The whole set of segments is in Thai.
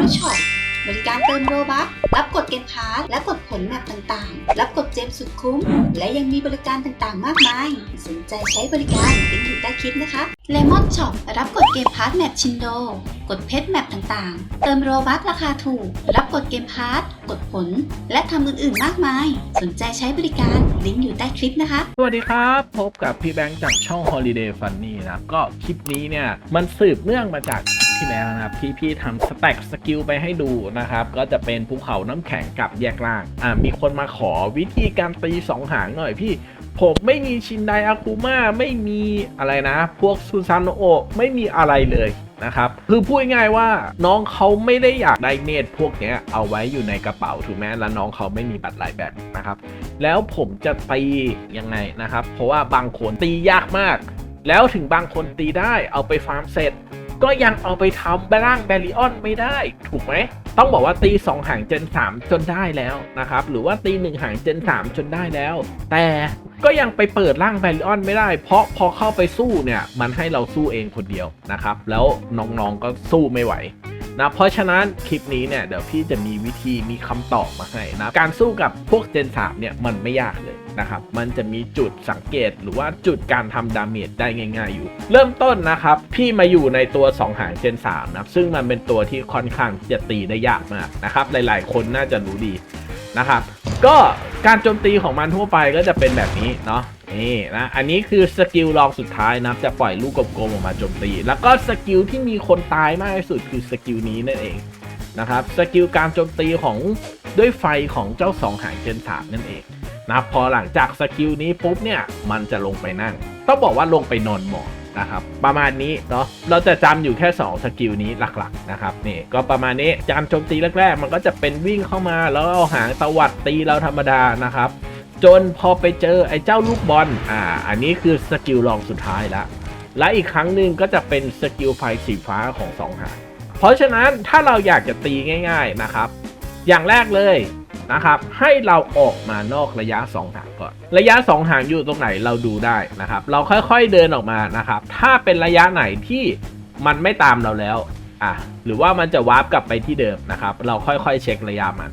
รุช็อปบริการเติมโรบัครับกดเกมพาร์และกดผลแมปต่างๆ รับกดเจมสุดคุ้ม และยังมีบริการต่างๆ มากมาย สนใจใช้บริการลิงก์อยู่ใต้คลิปนะคะเลมอนช็อปรับกดเกมพาร์ทแมปชินโด กดเพชรแมปต่างๆ เติมโรบัคราคาถูก รับกดเกมพาร์ทกดผล และทำอื่นๆ มากมาย สนใจใช้บริการลิงก์อยู่ใต้คลิปนะคะ สวัสดีครับ พบกับพี่แบงค์จากช่อง Holiday Funny นะครับก็คลิปนี้เนี่ย มันสืบเนื่องมาจาก ที่แล้วนะครับที่พี่ทำสแต็กสกิลไปให้ดูนะครับ ก็จะเป็นภูเขาน้ำแข็งกับแยกล่างอ่ามีคนมาขอวิธีการตีสองหางหน่อยพี่ ผมไม่มีชินไดอาคุมาไม่มีอะไรนะ พวกซูซานโอะไม่มีอะไรเลยนะครับคือพูดง่ายว่าน้องเขาไม่ได้อยากได้เนตพวกนี้เอาไว้อยู่ในกระเป๋าถูกไหมแล้วน้องเขาไม่มีบัตรหลายแบบนะครับ แล้วผมจะตียังไงนะครับ เพราะว่าบางคนตียากมาก แล้วถึงบางคนตีได้เอาไปฟาร์มเสร็จ ก็ยังเอาไปทำร่างแบริออนไม่ได้ ถูกไหม ต้องบอกว่าตี 2 หางเจน 3 จนได้แล้วนะครับ หรือว่าตี 1 หางเจน 3 จนได้แล้ว แต่ก็ยังไปเปิดร่างแบริออนไม่ได้ เพราะพอเข้าไปสู้เนี่ย มันให้เราสู้เองคนเดียวนะครับ แล้วน้องๆก็สู้ไม่ไหว นะ เพราะฉะนั้นคลิปนี้เนี่ยเดี๋ยวพี่จะมีวิธีมีคำตอบมาให้นะ การสู้กับพวกเจน3เนี่ยมันไม่ยากเลยนะครับ มันจะมีจุดสังเกตหรือว่าจุดการทำดาเมจได้ง่ายๆอยู่ เริ่มต้นนะครับ พี่มาอยู่ในตัว 2 หางเจน3นะซึ่งมันเป็นตัวที่ค่อนข้างจะตีได้ยากมากนะครับ หลายๆ คนน่าจะรู้ดีนะครับ ก็ การโจมตีของมันทั่วไปก็จะเป็นแบบนี้เนาะนี่นะอันนี้คือสกิลลองสุดท้ายนับจะปล่อยลูกกลมๆออกมาโจมตี แล้วก็สกิลที่มีคนตายมากที่สุดคือสกิลนี้นั่นเองนะครับสกิลการโจมตีของด้วยไฟของเจ้าสองหางเจนสามนั่นเองนะครับพอหลังจากสกิลนี้ปุ๊บเนี่ยมันจะลงไปนั่ง ต้องบอกว่าลงไปนอนหมอบ นะครับประมาณนี้เนาะเราจะจำอยู่แค่ 2 สกิลนี้หลักๆนะครับนี่ก็ประมาณนี้การโจมตีแรกๆ มันก็จะเป็นวิ่งเข้ามาแล้วเอาหางตวัดตีเราธรรมดานะครับจนพอไปเจอไอ้เจ้าลูกบอลอ่าอันนี้คือสกิลลองสุดท้ายล้วและอีกครั้งหนึ่งก็จะเป็นสกิลไฟสีฟ้าของสองหางเพราะฉะนั้นถ้าเราอยากจะตีง่าย ๆนะครับ อย่างแรกเลย นะครับให้เราออกมานอกระยะ 2 หางก่อน ระยะ 2 หางอยู่ตรงไหนเราดูได้นะครับ เราค่อยๆเดินออกมานะครับ ถ้าเป็นระยะไหนที่มันไม่ตามเราแล้วอะหรือว่ามันจะวาร์ปกลับไปที่เดิมนะครับ เราค่อยๆเช็คระยะมัน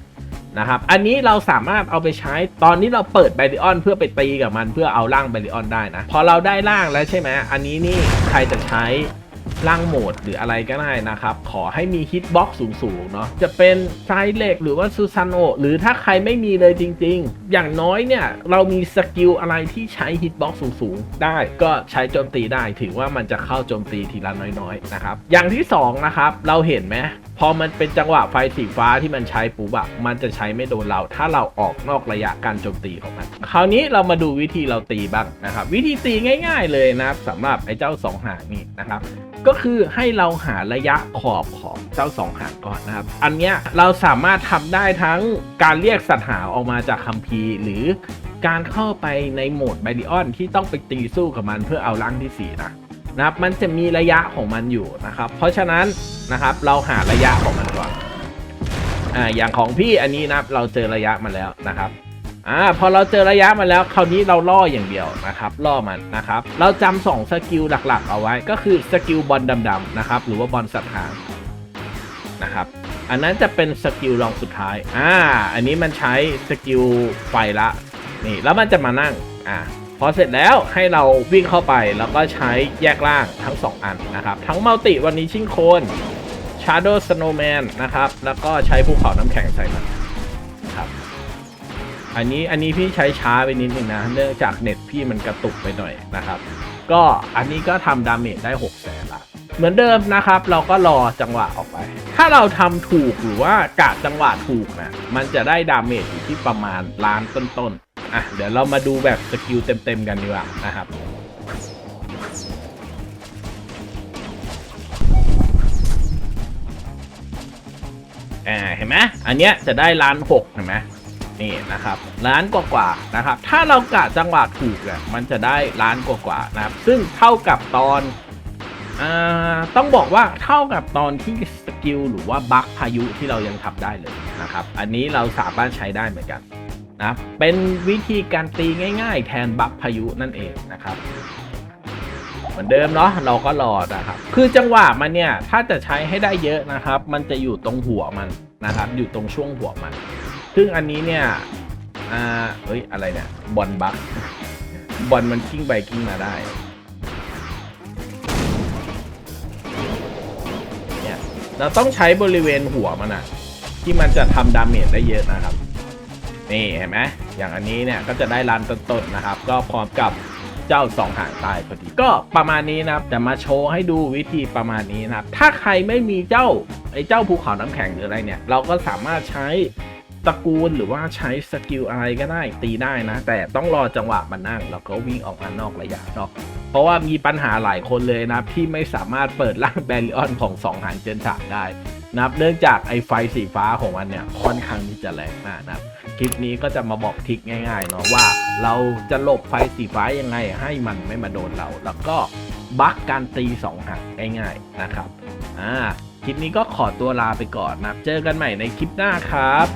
นะครับ อันนี้เราสามารถเอาไปใช้ตอนนี้เราเปิดแบริออนเพื่อไปตีกับมันเพื่อเอาร่างแบริออนได้นะ พอเราได้ร่างแล้วใช่ไหมอันนี้นี่ใครจะใช้ ร่างโหมดหรืออะไรก็ได้นะครับ ขอให้มีฮิตบ็อกซ์สูงๆเนาะจะเป็นไซเล็กหรือว่าซูซานโอหรือถ้าใครไม่มีเลยจริง ๆ อย่างน้อยเนี่ย เรามีสกิลอะไรที่ใช้ฮิตบ็อกซ์สูงๆ ได้ ก็ใช้โจมตีได้ ถือว่ามันจะเข้าโจมตีทีละน้อยๆนะครับอย่างที่สองนะครับเราเห็นไหมพอมันเป็นจังหวะไฟสีฟ้าที่มันใช้ปุ๊บอะมันจะใช้ไม่โดนเรา ถ้าเราออกนอกระยะการโจมตีของมัน คราวนี้เรามาดูวิธีเราตีบ้างนะครับ วิธีตีง่าย ๆเลยนะครับสำหรับไอ้เจ้าสองหางนี่นะครับ ก็คือให้เราหาระยะขอบของเจ้าสองหางก่อนนะครับ อันเนี้ยเราสามารถทำได้ทั้งการเรียกสัตว์หาออกมาจากคัมภีร์ หรือการเข้าไปในโหมดไบริออนที่ต้องไปตีสู้กับมันเพื่อเอาร่างที่สี่นะนะครับมันจะมีระยะของมันอยู่นะครับ เพราะฉะนั้นนะครับเราหาระยะของมันก่อนอ่าอย่างของพี่อันนี้นะครับเราเจอระยะมาแล้วนะครับ อ่าพอเราเจอระยะมาแล้วคราวนี้เราล่ออย่างเดียวนะครับล่อมันนะครับเราจำสองสกิลหลักๆ เอาไว้ก็คือสกิลบอลดำๆนะครับหรือว่าบอลสัตว์หางนะครับอันนั้นจะเป็นสกิลรองสุดท้ายอ่าอันนี้มันใช้สกิลไฟละนี่แล้วมันจะมานั่งอ่าพอเสร็จแล้วให้เราวิ่งเข้าไปแล้วก็ใช้แยกล่างทั้ง 2 อันนะครับ ทั้งมัลติวันนี้ชิงโคน Shadow Snowman นะครับ แล้วก็ใช้ภูเขาน้ำแข็งใส่มันครับ อันนี้อันนี้พี่ใช้ช้าไปนิดนึงนะ เนื่องจากเน็ตพี่มันกระตุกไปหน่อยนะครับ ก็อันนี้ก็ทำดาเมจได้6แสนละเหมือนเดิมนะครับ เราก็รอจังหวะออกไป ถ้าเราทำถูกหรือว่ากะจังหวะถูกนะมันจะได้ดาเมจอยู่ที่ประมาณล้านต้นๆอะเดี๋ยวเรามาดูแบบสกิลเต็มๆกันดีกว่านะครับอ่าเห็นไหมอันเนี้ยจะได้ล้านหกเห็นไหม นี่นะครับล้านกว่าๆนะครับ ถ้าเรากะจังหวะถูกอะมันจะได้ล้านกว่าๆนะครับ ซึ่งเท่ากับตอนอต้องบอกว่าเท่ากับตอนที่สกิลหรือว่าบัคพายุที่เรายังทำได้เลยนะครับ อันนี้เราสามารถใช้ได้เหมือนกันนะเป็นวิธีการตีง่าย ๆ แทนบัฟพายุนั่นเองนะครับ เหมือนเดิมเนาะเราก็รอนะครับ คือจังหวะมันเนี่ยถ้าจะใช้ให้ได้เยอะนะครับ มันจะอยู่ตรงหัวมันนะครับ อยู่ตรงช่วงหัวมัน ซึ่งอันนี้เนี่ยอ่าเอ้ย อะไรเนี่ย บอลบักบอลมันกิ้งไปกิ้งมาได้เนี่ยเราต้องใช้บริเวณหัวมันอะที่มันจะทำดาเมจได้เยอะนะครับ นี่เห็นไหมอย่างอันนี้เนี่ยก็จะได้รันต้นๆนะครับ ก็พร้อมกับเจ้าสองหางตายพอดีก็ประมาณนี้นะครับแต่มาโชว์ให้ดูวิธีประมาณนี้นะครับ ถ้าใครไม่มีเจ้าไอ้เจ้าภูเขาน้ำแข็งหรืออะไรเนี่ย เราก็สามารถใช้ ตระกูลหรือว่าใช้สกิลอะไรก็ได้ตีได้นะ แต่ต้องรอจังหวะมันนั่ง แล้วก็วิ่งออกมานอกระยะเนาะเพราะว่ามีปัญหาหลายคนเลยนะที่ไม่สามารถเปิดร่างแบริออนของสองหางเจนสามได้นะครับเนื่องจากไอไฟสีฟ้าของมันเนี่ยค่อนข้างที่จะแรงมากนะครับคลิปนี้ก็จะมาบอกทิกง่ายๆเนาะว่า เราจะหลบไฟสีฟ้ายังไงให้มันไม่มาโดนเรา แล้วก็บักการตีสองหางง่ายๆนะครับอ่าคลิปนี้ก็ขอตัวลาไปก่อนนะเจอกันใหม่ในคลิปหน้าครับ